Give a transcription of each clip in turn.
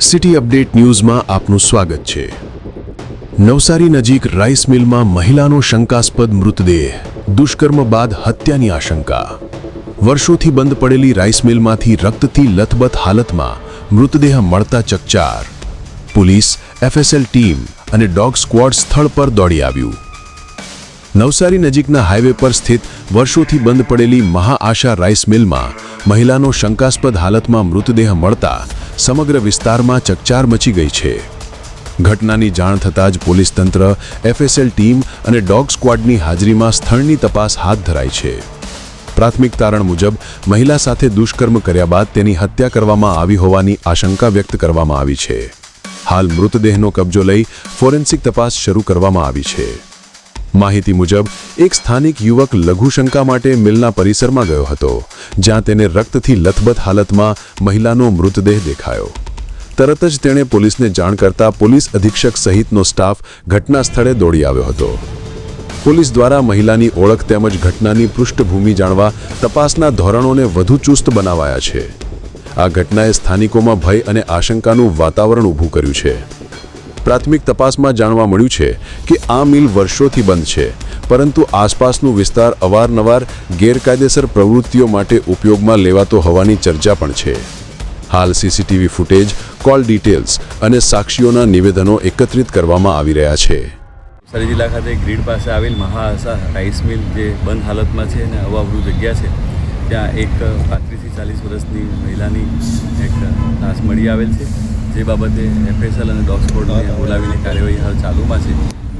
City update ન્યૂઝમાં આપનું સ્વાગત છે. નવસારી નજીક રાઈસ મિલમાં મહિલાનો શંકાસ્પદ મૃતદેહ. દુષ્કર્મ બાદ હત્યાની આશંકા. વર્ષોથી બંધ પડેલી રાઈસ મિલમાંથી રક્તથી લથબથ હાલતમાં મૃતદેહ મળતા ચકચાર. પોલીસ એફએસએલ ટીમ અને ડોગ સ્ક્વોડ સ્થળ પર દોડી આવ્યું. નવસારી નજીકના હાઈવે પર સ્થિત વર્ષોથી બંધ પડેલી મહાઆશા રાઈસ મિલમાં મહિલાનો શંકાસ્પદ હાલતમાં મૃતદેહ મળતા સમગ્ર વિસ્તારમાં ચકચાર મચી ગઈ છે. ઘટનાની જાણ થતાં જ પોલીસ તંત્ર, એફએસએલ ટીમ અને ડોગ સ્ક્વોડની હાજરીમાં સ્થળની તપાસ હાથ ધરાઈ છે. પ્રાથમિક તારણ મુજબ મહિલા સાથે દુષ્કર્મ કર્યા બાદ તેની હત્યા કરવામાં આવી હોવાની આશંકા વ્યક્ત કરવામાં આવી છે. હાલ મૃતદેહનો કબજો લઈ ફોરેન્સિક તપાસ શરૂ કરવામાં આવી છે. માહિતી મુજબ, એક સ્થાનિક યુવક લઘુશંકા માટે મિલના પરિસરમાં ગયો હતો, જ્યાં તેને રક્તથી લથબથ હાલતમાં મહિલાનો મૃતદેહ દેખાયો. તરત જ તેણે પોલીસને જાણ કરતા પોલીસ અધિક્ષક સહિતનો સ્ટાફ ઘટના સ્થળે દોડી આવ્યો હતો. પોલીસ દ્વારા મહિલાની ઓળખ તેમજ ઘટનાની પૃષ્ઠભૂમિ જાણવા તપાસના ધોરણોને વધુ ચુસ્ત બનાવાયા છે. આ ઘટનાએ સ્થાનિકોમાં ભય અને આશંકાનું વાતાવરણ ઊભું કર્યું છે. પ્રાથમિક તપાસમાં જાણવા મળ્યું છે કે આ મિલ વર્ષોથી બંધ છે, પરંતુ આસપાસનું વિસ્તાર અવારનવાર ગેરકાયદેસર પ્રવૃત્તિઓ માટે ઉપયોગમાં લેવાતો હોવાની ચર્ચા પણ છે. હાલ સીસીટીવી ફૂટેજ, કોલ ડિટેલ્સ અને સાક્ષીઓના નિવેદનો એકત્રિત કરવામાં આવી રહ્યા છે. નવસારી જિલ્લા ખાતે ગ્રીડ પાસે આવેલ મહાઆસા રાઈસ મિલ જે બંધ હાલતમાં છે અને અવાવરૂ જગ્યા છે, ત્યાં એક પાંત્રીસથી ચાલીસ વર્ષની મહિલાની એક લાશ મળી આવેલ છે. જે બાબતે એફએસએલ અને ડોગ સ્કોડને બોલાવીને કાર્યવાહી હાલ ચાલુમાં છે.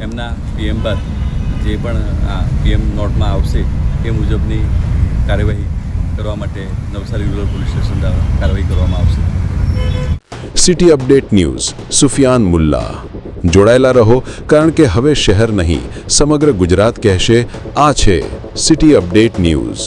એમના પીએમ બાદ જે પણ આ પીએમ નોટમાં આવશે એ મુજબની કાર્યવાહી કરવા માટે નવસારી રૂરલ પોલીસ સ્ટેશન દ્વારા કાર્યવાહી કરવામાં આવશે. City update news Sufiyan Mulla. જોડાયેલા રહો કારણ કે હવે શહેર નહીં સમગ્ર ગુજરાત કહેશે આ છે સિટી અપડેટ ન્યૂઝ.